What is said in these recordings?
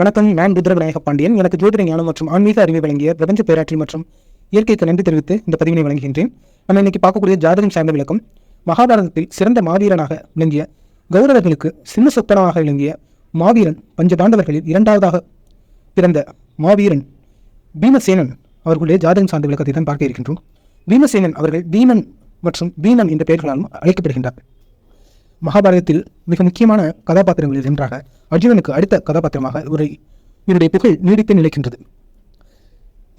வணக்கம் நான் ருத்ரவிநாயக பாண்டியன். எனக்கு ஜோதிட ஞானம் மற்றும் ஆன்மீக அறிவை வழங்கிய பிரபஞ்ச பேராற்றி மற்றும் இயற்கைக்கு நன்றி தெரிவித்து இந்த பதிவினை வழங்குகின்றேன். நம்ம இன்னைக்கு பார்க்கக்கூடிய ஜாதகம் சார்ந்த விளக்கம் மகாபாரதத்தில் சிறந்த மாவீரனாக விளங்கிய கௌரவர்களுக்கு சின்ன சொத்தனமாக விளங்கிய மாவீரன் பஞ்சபாண்டவர்களில் இரண்டாவதாக பிறந்த மாவீரன் பீமசேனன் அவர்களுடைய ஜாதகம் சார்ந்த விளக்கத்தை தான் பார்க்க இருக்கின்றோம். பீமசேனன் அவர்கள் பீமன் மற்றும் பீனன் என்ற பெயர்களாலும் அழைக்கப்படுகின்றார். மகாபாரதத்தில் மிக முக்கியமான கதாபாத்திரங்களில் ஒன்றாக அர்ஜுனனுக்கு அடுத்த கதாபாத்திரமாக இவரை இவருடைய புகழ் நீடித்து நிலைக்கின்றது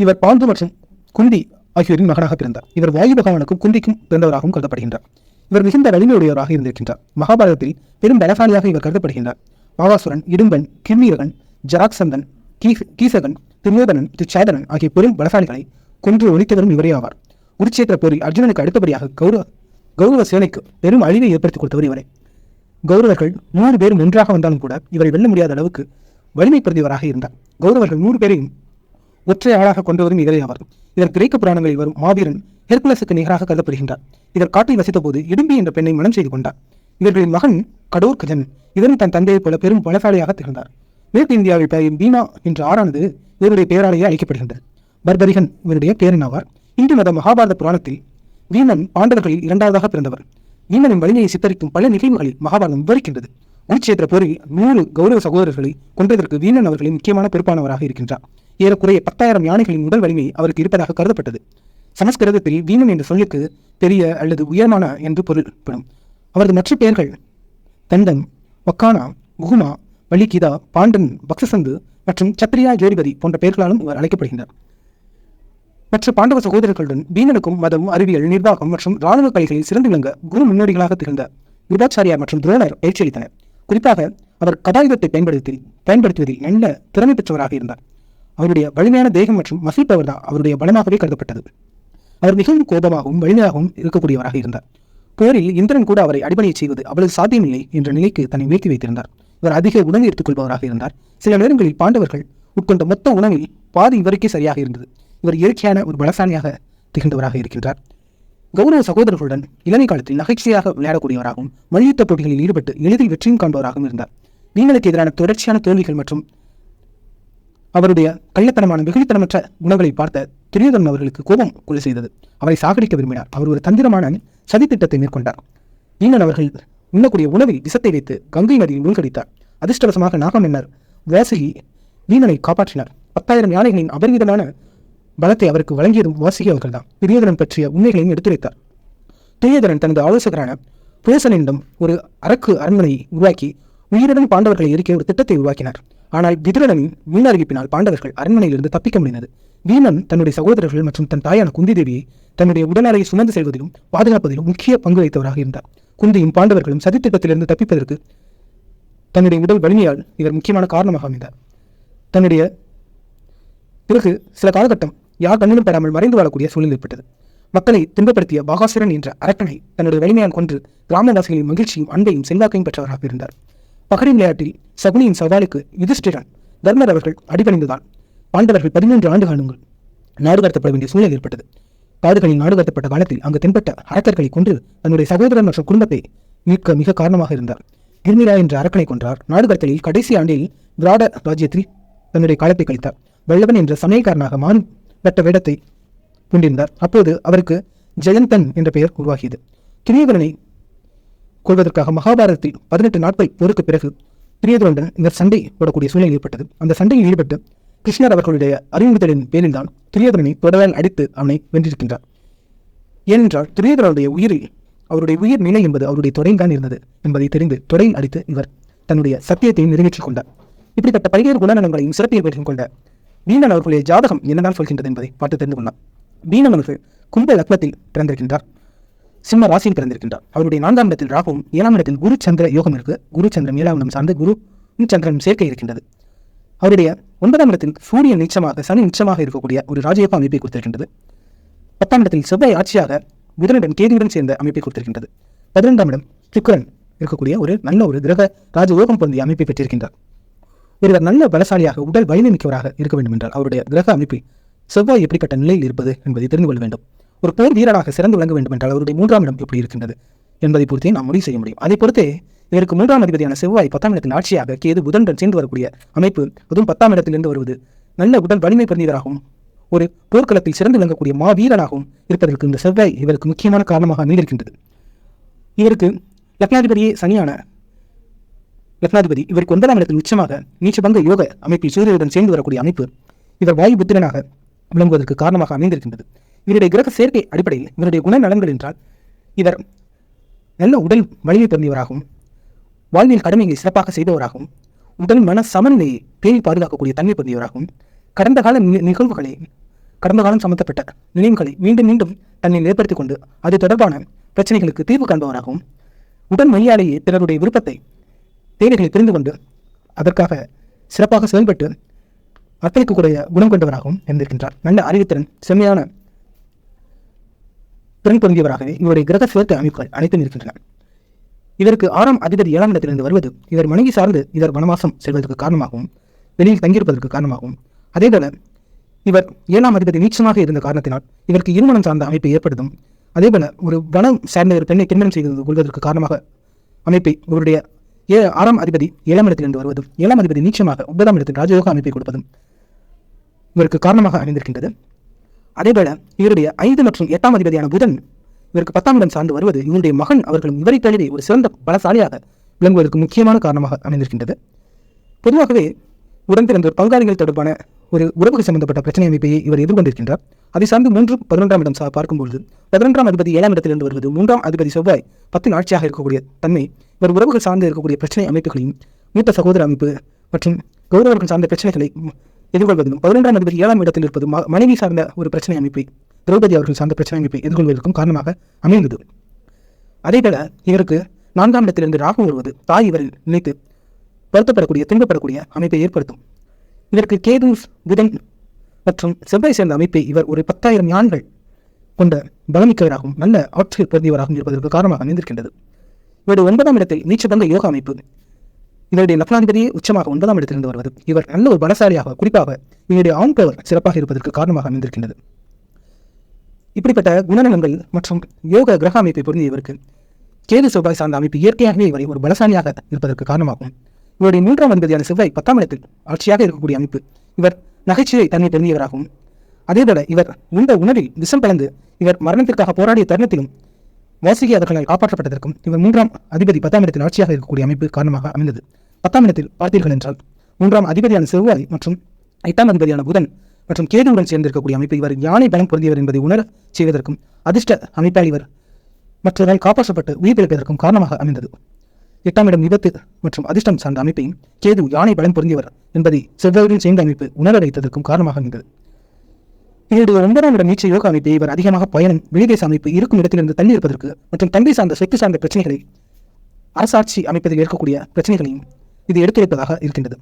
இவர் பாண்டு மற்றும் குந்தி ஆகியோரின் மகனாக பிறந்தார். இவர் வாயு பகவானுக்கும் குந்திக்கும் பிறந்தவராகவும் கருதப்படுகின்றார். இவர் மிகுந்த வலிமையுடையவராக இருந்திருக்கின்றார். மகாபாரதத்தில் பெரும் பலசாலியாக இவர் கருதப்படுகின்றார். பாகாசுரன் இடும்பன் கிர்மீரகன் ஜராக்சந்தன் கீஸ் கீசகன் துரியோதனன் திருச்சேதனன் ஆகிய பெரும் பலசாலிகளை கொன்று ஒழித்தவரும் இவரே ஆவார். குருச்சேத்திர போரில் அர்ஜுனனுக்கு அடுத்தபடியாக கௌரவ கௌரவ சேனைக்கு பெரும் அழிவை ஏற்படுத்தி கொடுத்தவர் இவரே. கௌரவர்கள் நூறு பேரும் ஒன்றாக வந்தாலும் கூட இவரை வெல்ல முடியாத அளவுக்கு வலிமை பிரதிவராக இருந்தார். கௌரவர்கள் நூறு பேரையும் ஒற்றை ஆளாக கொண்டவரும் இவரே ஆவார். இவர் கிரேக்க புராணங்களில் வரும் மாவீரன் ஹெர்குலஸுக்கு நிகராக கருதப்படுகின்றார். இவர் காட்டில் வசித்த போது இடும்பி என்ற பெண்ணை மனம் செய்து கொண்டார். இவர்களின் மகன் கடோர் கஜன். இவரும் தன் தந்தையைப் போல பெரும் பலசாலியாக திகழ்ந்தார். மேற்கு இந்தியாவில் பெயரும் பீனா என்ற ஆறானது இவருடைய பெயராலேயே அழைக்கப்படுகின்றது. பர்பரிகன் இவருடைய பேரின் ஆவார் இந்து மத மகாபாரத புராணத்தில் வீமன் பாண்டவர்களில் இரண்டாவதாக பிறந்தவர். வீமனின் வலிமையை சித்தரிக்கும் பல நிகழ்வுகளில் மகாபாரதம் விவரிக்கின்றது. குருச்சேத்திர போரில் நூறு கௌரவ சகோதரர்களை கொன்றதற்கு வீமன் அவர்களின் முக்கியமான பொறுப்பானவராக இருக்கின்றார். ஏறக்குறைய பத்தாயிரம் யானைகளின் உடல் வலிமை அவருக்கு இருப்பதாக கருதப்பட்டது. சமஸ்கிருதத்தில் வீமன் என்ற சொல்லுக்கு பெரிய அல்லது உயர்மான என்று பொருள்படும். அவரது மற்ற பெயர்கள் தண்டன் வக்கானா குகுமா வலிகிதா பாண்டன் பக்சசந்து மற்றும் சத்ரியா ஜோதிபதி போன்ற பெயர்களாலும் இவர் அழைக்கப்படுகின்றார். மற்ற பாண்டவ சகோதரர்களுடன் பீமனுக்கும் மதம் அறிவியல் நிர்வாகம் மற்றும் இராணுவ கலைகளில் சிறந்து விளங்க குரு முன்னோடிகளாக திகழ்ந்த கிருபாச்சாரியார் மற்றும் துரோணர் பயிற்சி அளித்தனர். குறிப்பாக அவர் கதாயுதத்தை பயன்படுத்தி பயன்படுத்துவதில் நல்ல திறமை பெற்றவராக இருந்தார். அவருடைய வலிமையான தேகம் மற்றும் மசிப்பவர் தான் அவருடைய பலமாகவே கருதப்பட்டது. அவர் மிகவும் கோபமாகவும் வலிமையாகவும் இருக்கக்கூடியவராக இருந்தார். போரில் இந்திரன் கூட அவரை அடிபணியை செய்வது அவ்வளவு சாத்தியமில்லை என்ற நிலைக்கு தன்னை உயர்த்தி வைத்திருந்தார். இவர் அதிக உணவு எடுத்துக்கொள்பவராக இருந்தார். சில நேரங்களில் பாண்டவர்கள் உட்கொண்ட மொத்த உணவில் பாதி இவருக்கே சரியாக இருந்தது. இவர் இயற்கையான ஒரு பலசாலியாக திகழ்ந்தவராக இருக்கின்றார். கௌரவ சகோதரர்களுடன் இளமை காலத்தில் நகைச்சுவையாக விளையாடக்கூடியவராகவும் மல்யுத்த போட்டிகளில் ஈடுபட்டு எளிதில் வெற்றியும் காண்பவராகவும் இருந்தார். வீங்களுக்கு எதிரான தொடர்ச்சியான தோல்விகள் மற்றும் அவருடைய கள்ளத்தனமான வெகுளித்தனமற்ற குணங்களை பார்த்த துரியோதனன் அவர்களுக்கு கோபம் கொலை செய்தது. அவரை சாகடிக்க விரும்பினார். அவர் ஒரு தந்திரமான சதித்திட்டத்தை மேற்கொண்டார். வீணன் அவர்கள் உண்ணக்கூடிய உணவில் விஷத்தை வைத்து கங்கை நதியில் மூழ்கடித்தார். அதிர்ஷ்டவசமாக நாகம் மன்னர் வேசகி வீணனை காப்பாற்றினார். பத்தாயிரம் யானைகளின் அபரிவிதமான பலத்தை அவருக்கு வழங்கியதும் வாசகி அவர்கள்தான் துரியோதனன் பற்றிய உண்மைகளையும் எடுத்துரைத்தார். துரியோதனன் தனது ஆலோசகரான புரேசனிடம் ஒரு அரக்கு அரண்மனையை உருவாக்கி உயிருடன் பாண்டவர்களை எரிக்க ஒரு திட்டத்தை உருவாக்கினார். ஆனால் விதுரனின் வீண் அறிவிப்பினால் பாண்டவர்கள் அரண்மனையிலிருந்து தப்பிக்க முடிந்தது. வீணன் தன்னுடைய சகோதரர்கள் மற்றும் தன் தாயான குந்தி தேவியை தன்னுடைய உடல்நலையை சுமந்து செல்வதிலும் பாதுகாப்பதிலும் முக்கிய பங்கு வைத்தவராக இருந்தார். குந்தியும் பாண்டவர்களும் சதித்திட்டத்திலிருந்து தப்பிப்பதற்கு தன்னுடைய உடல் வலிமையால் இவர் முக்கியமான காரணமாக அமைந்தார். தன்னுடைய பிறகு சில காலகட்டம் யார் கண்ணிலும் பெறாமல் மறைந்து வாழக்கூடிய சூழ்நிலை ஏற்பட்டது. மக்களை துன்பப்படுத்திய பாகாசுரன் என்ற அரக்கனை தன்னுடைய வலிமையால் கொன்று கிராமவாசிகளின் மகிழ்ச்சியும் அன்பையும் செல்வாக்கையும் பெற்றவராக இருந்தார். பகடி விளையாட்டில் சகுனியின் சவாலுக்கு யுதிஷ்டிரன் தர்மர் அவர்கள் அடிபணிந்ததால் பாண்டவர்கள் பதினொன்று ஆண்டு காலங்கள் நாடு கடத்தப்பட வேண்டிய சூழ்நிலை ஏற்பட்டது. காடுகளில் நாடு கடத்தப்பட்ட காலத்தில் அங்கு தென்பட்ட அரக்கர்களை கொன்று தன்னுடைய சகோதரன் மற்றும் குடும்பத்தை மீட்க மிக காரணமாக இருந்தார். கிர்மிரா என்ற அரக்கனை கொன்றார். நாடு கடத்தலில் கடைசி ஆண்டில் விராட ராஜ்யத்தில் தன்னுடைய காலத்தை கழித்தார். வல்லவன் என்ற சமயக்காரனாக மான் பெற்ற வேடத்தை கொண்டிருந்தார். அப்போது அவருக்கு ஜெயந்தன் என்ற பெயர் உருவாகியது. துரியோதனனை கொள்வதற்காக மகாபாரதத்தில் பதினெட்டு நாட்கள் போருக்கு பிறகு துரியோதனுடன் இவர் சண்டை போடக்கூடிய சூழ்நிலை ஏற்பட்டது. அந்த சண்டையில் ஈடுபட்டு கிருஷ்ணர் அவர்களுடைய அறிவுறுத்தலின் பேரில்தான் துரியோதனனை தொடரால் அடித்து அவனை வென்றிருக்கின்றார். ஏனென்றால் துரியோதனனுடைய உயிரில் அவருடைய உயிர் நிலை என்பது அவருடைய தொடையில் தான் இருந்தது என்பதை தெரிந்து துறையில் அடித்து இவர் தன்னுடைய சத்தியத்தை நிறைவேற்றிக் கொண்டார். இப்படிப்பட்ட பல்வேறு குணநலங்களையும் சிறப்பியல் பெற்றுக் கொண்ட வீணன் அவர்களுடைய ஜாதகம் என்னதான் சொல்கின்றது என்பதை பார்த்து தெரிந்து கொள்ளலாம். வீணன் அவர்கள் கும்ப லக்னத்தில் பிறந்திருக்கின்றார். சிம்ம ராசியில் பிறந்திருக்கின்றார். அவருடைய நான்காம் இடத்தில் ராகுவும் ஏழாம் இடத்தில் குரு சந்திர யோகம் இருக்கு. குரு சந்திரன் ஏழாம் இடம் சார்ந்து குரு சந்திரன் சேர்க்கை இருக்கின்றது. அவருடைய ஒன்பதாம் இடத்தில் சூரியன் நிச்சயமாக சனி நிச்சயமாக இருக்கக்கூடிய ஒரு ராஜயோக அமைப்பை கொடுத்திருக்கின்றது. பத்தாம் இடத்தில் செவ்வாய் ஆட்சியாக புதனுடன் கேதுவுடன் சேர்ந்த அமைப்பை கொடுத்திருக்கின்றது. பதினெண்டாம் இடம் சுக்கரன் இருக்கக்கூடிய ஒரு நல்ல ஒரு கிரக ராஜயோகம் பொருந்திய அமைப்பை பெற்றிருக்கின்றார். ஒருவர் நல்ல பலசாலியாக உடல் வலிமை மிக்கவராக இருக்க வேண்டும் என்றால் அவருடைய கிரக அமைப்பில் செவ்வாய் எப்படிப்பட்ட நிலையில் இருப்பது என்பதை தெரிந்து கொள்ள வேண்டும். ஒரு போர் வீரராக சிறந்து விளங்க வேண்டும் என்றால் அவருடைய மூன்றாம் இடம் எப்படி இருக்கின்றது என்பதை பொறுத்தே நாம் முடிவு செய்ய முடியும். அதை பொறுத்தே இதற்கு மூன்றாம் அதிபதியான செவ்வாய் பத்தாம் இடத்தின் ஆட்சியாக கேது புதனுடன் சேர்ந்து வரக்கூடிய அமைப்பு அதுவும் பத்தாம் இடத்திலிருந்து வருவது நல்ல உடல் வலிமை பிறந்தவராகவும் ஒரு போர்க்களத்தில் சிறந்து விளங்கக்கூடிய மா வீரராகவும் இருப்பதற்கு இந்த செவ்வாய் இவருக்கு முக்கியமான காரணமாக அமைந்திருக்கின்றது. இவருக்கு லக்னாதிபதியே சனியான லக்னாதிபதி இவருக்கு ஒன்பதாம் இடத்தில் நிச்சயமாக நீச்சபங்க யோக அமைப்பில் சூரியனுடன் சேர்ந்து வரக்கூடிய அமைப்பு இவர் வாயு புத்திரனாக விளங்குவதற்கு காரணமாக அமைந்திருக்கின்றது. இவருடைய கிரக சேர்க்கை அடிப்படையில் இவருடைய குணநலன்கள் என்றால் இவர் நல்ல உடல் வலிமை பிறந்தவராகவும் வாழ்வில் கடமையை சிறப்பாக செய்தவராகவும் உடல் மன சமநிலையை பேணி பாதுகாக்கக்கூடிய தன்மை பிறந்தவராகவும் கடந்த கால நிகழ்வுகளை கடந்த காலம் சம்பந்தப்பட்ட நினைவுகளை மீண்டும் மீண்டும் தன்னை ஏற்படுத்திக் கொண்டு அது தொடர்பான பிரச்சனைகளுக்கு தீர்வு காண்பவராகவும் உடல் மொழியாலேயே பிறருடைய விருப்பத்தை தேவைகளை தெரிந்து கொண்டு அதற்காக சிறப்பாக செயல்பட்டு அர்ப்பணிக்கக்கூடிய குணம் கொண்டவராகவும் இருந்திருக்கின்றார். நல்ல அறிவுத்திறன் செம்மையான திறன் பொருந்தியவராகவே இவருடைய கிரக சேர்க்கை அமைப்புகள் அனைத்தும் இருக்கின்றன. இதற்கு ஆறாம் அதிபதி ஏழாம் இடத்திலிருந்து வருவது இவர் மனைவி சார்ந்து இவர் வனவாசம் செல்வதற்கு காரணமாகவும் வெளியில் தங்கியிருப்பதற்கு காரணமாகவும் அதேபோல இவர் ஏழாம் அதிபதி நீச்சமாக இருந்த காரணத்தினால் இவருக்கு இருமணம் சார்ந்த அமைப்பை ஏற்படுத்தும் அதேபோல ஒரு வனம் சார்ந்த ஒரு பெண்ணை திருமணம் செய்து கொள்வதற்கு காரணமாக அமைப்பை இவருடைய ஏ ஆறாம் அதிபதி ஏழாம் இடத்திலிருந்து வருவதும் ஏழாம் அதிபதி நீச்சமாக ஒன்பதாம் இடத்தில் ராஜயோக அமைப்பை கொடுப்பதும் இவருக்கு காரணமாக அமைந்திருக்கின்றது அதேபோல இவருடைய ஐந்து மற்றும் எட்டாம் அதிபதியான புதன் இவருக்கு பத்தாம் இடம் சார்ந்து வருவது இவருடைய மகன் அவர்களும் இவரை தழுவி ஒரு சிறந்த பலசாலியாக விளங்குவதற்கு முக்கியமான காரணமாக அமைந்திருக்கின்றது. பொதுவாகவே உடன் பிறந்த ஒரு பங்காளிகள் தொடர்பான ஒரு உறவுகள் சம்பந்தப்பட்ட பிரச்சனை அமைப்பை இவர் எதிர்கொண்டிருக்கின்றார். அதை சார்ந்து மூன்று பதினொன்றாம் இடம் சா பார்க்கும்பொழுது பதினொன்றாம் அதிபதி ஏழாம் இடத்திலிருந்து வருவது மூன்றாம் அதிபதி செவ்வாய் பத்தின் ஆட்சியாக இருக்கக்கூடிய தன்மை இவர் உறவுகள் சார்ந்து இருக்கக்கூடிய பிரச்சனை அமைப்புகளையும் மூத்த சகோதர அமைப்பு மற்றும் கௌரவர்கள் சார்ந்த பிரச்சனைகளை எதிர்கொள்வதிலும் பதினொன்றாம் அதிபதி ஏழாம் இடத்தில் இருப்பது மனைவி சார்ந்த ஒரு பிரச்சனை அமைப்பை திரௌபதி அவர்கள் சார்ந்த பிரச்சனை அமைப்பை எதிர்கொள்வதற்கும் காரணமாக அமைந்தது. அதேபோல இவருக்கு நான்காம் இடத்திலிருந்து ராகு வருவது தாய் இவரை நினைத்து வருத்தப்படக்கூடிய துன்பப்படக்கூடிய அமைப்பை ஏற்படுத்தும். இதற்கு கேது புதன் மற்றும் செவ்வாய் சேர்ந்த அமைப்பை இவர் ஒரு பத்தாயிரம் யான்கள் கொண்ட பலமிக்கவராகவும் நல்ல ஆற்றல் பெருந்தியவராகவும் இருப்பதற்கு காரணமாக அமைந்திருக்கின்றது இவருடைய ஒன்பதாம் இடத்தில் நீச்சபங்க யோகா அமைப்பு. இவருடைய லக்னாதிபதியே உச்சமாக ஒன்பதாம் இடத்திலிருந்து வருவது. இவர் நல்ல ஒரு பலசாலியாக குறிப்பாக இவருடைய ஆண் பவர் சிறப்பாக இருப்பதற்கு காரணமாக அமைந்திருக்கின்றது. இப்படிப்பட்ட குணநலங்கள் மற்றும் யோக கிரக அமைப்பை பொருந்திய இவருக்கு கேது செவ்வாய் சார்ந்த அமைப்பு இயற்கையாகவே இவரை ஒரு பலசாலியாக இருப்பதற்கு காரணமாகும். இவருடைய மூன்றாம் அதிபதியான செவ்வாய் பத்தாம் இடத்தில் ஆட்சியாக இருக்கக்கூடிய அமைப்பு. இவர் நகைச்சுவை தன்மை பெருந்தியவராகவும் அதேபோல இவர் உண்ட உணவில் விஷம் கலந்து இவர் மரணத்திற்காக போராடிய தருணத்திலும் வாசிகை அவர்களால் காப்பாற்றப்பட்டதற்கும் இவர் மூன்றாம் அதிபதி பத்தாம் இடத்தில் ஆட்சியாக இருக்கக்கூடிய அமைப்பு காரணமாக அமைந்தது. பத்தாம் இடத்தில் பார்த்தீர்கள் என்றால் மூன்றாம் அதிபதியான செவ்வாய் மற்றும் எட்டாம் அதிபதியான புதன் மற்றும் கேதுவுடன் சேர்ந்திருக்கக்கூடிய அமைப்பு இவர் யானை பலம் பொருந்தியவர் என்பதை உணரச் செய்வதற்கும் அதிர்ஷ்ட அமைப்பால் இவர் மற்றவரால் காப்பாற்றப்பட்டு உயிர் பிழைப்பதற்கும் காரணமாக அமைந்தது. எட்டாம் இடம் விபத்து மற்றும் அதிர்ஷ்டம் சார்ந்த அமைப்பையும் கேது யானை பலம் பொருந்தியவர் என்பதை செவ்வாயுடன் சேர்ந்த அமைப்பு உணர வைத்ததற்கும் காரணமாக இருந்தது. இவருடைய ஒன்பதாம் இடம் நீச்ச யோகா அமைப்பை இவர் அதிகமாக பயணம் வெளிதேச அமைப்பு இருக்கும் இடத்திலிருந்து தள்ளி இருப்பதற்கு மற்றும் தந்தை சார்ந்த சொத்து சார்ந்த பிரச்சனைகளை அரசாட்சி அமைப்பதில் இருக்கக்கூடிய பிரச்சனைகளையும் இது எடுத்துரைப்பதாக இருக்கின்றது.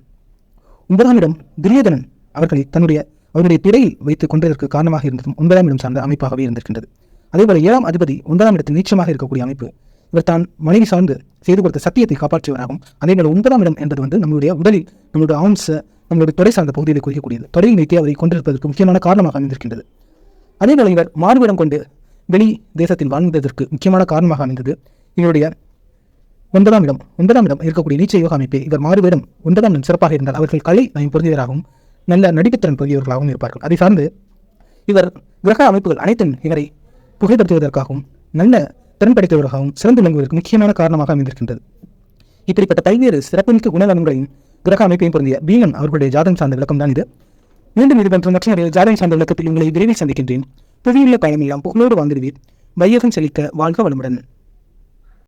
ஒன்பதாம் இடம் துரியோதனன் அவர்களை தன்னுடைய அவருடைய பிறையில் வைத்துக் கொண்டதற்கு காரணமாக இருந்ததும் ஒன்பதாம் இடம் சார்ந்த அமைப்பாகவே இருந்திருக்கின்றது. அதேபோல ஏழாம் அதிபதி ஒன்பதாம் இடத்தில் நீச்சமாக இருக்கக்கூடிய அமைப்பு இவர் தான் மனைவி சார்ந்து செய்து கொடுத்த சத்தியத்தை காப்பாற்றுவராகும் அதே ஒன்பதாம் இடம் என்பது வந்து நம்மளுடைய உடலில் நம்மளுடைய ஆம்ச நம்மளுடைய தொடை சார்ந்த பகுதியில் குறிக்கக்கூடியது. தொடையை நீட்டி அவரை கொண்டிருப்பதற்கு முக்கியமான காரணமாக அமைந்திருக்கின்றது. அதே நேரம் இவர் மார்பிடம் கொண்டு வெளி தேசத்தில் வாழ்ந்ததற்கு முக்கியமான காரணமாக அமைந்தது. இவருடைய ஒன்பதாம் இடம் ஒன்பதாம் இடம் இருக்கக்கூடிய நீச்ச யோகா அமைப்பை இவர் மாறுவிடம் ஒன்பதாம் இடம் சிறப்பாக இருந்தால் அவர்கள் கலை நயம் பொருந்தியவராகவும் நல்ல நடிப்புத்திறன் பொருந்தியவர்களாகவும் இருப்பார்கள். அதை சார்ந்து இவர் கிரக அமைப்புகள் அனைத்தும் இவரை புகைப்படுத்துவதற்காகவும் நல்ல திறன் படைத்தவர்களாகவும் சிறந்து விளங்குவதற்கு முக்கியமான காரணமாக அமைந்திருக்கின்றது. இப்படிப்பட்ட பல்வேறு சிறப்புமிக்க குணநலன்களையும் கிரக அமைப்பையும் பொருந்திய பீமன் அவர்களுடைய ஜாதகம் சார்ந்த விளக்கம் தான் இது. மீண்டும் இது போன்ற மற்ற ஜாதகம் சார்ந்த விளக்கத்தில் உங்களை விரைவில் சந்திக்கின்றேன். புவியுள்ள பயணமெல்லாம் புகழோடு வாழ்ந்திருவீர் வையகம் செழிக்க வாழ்க வளமுடன்.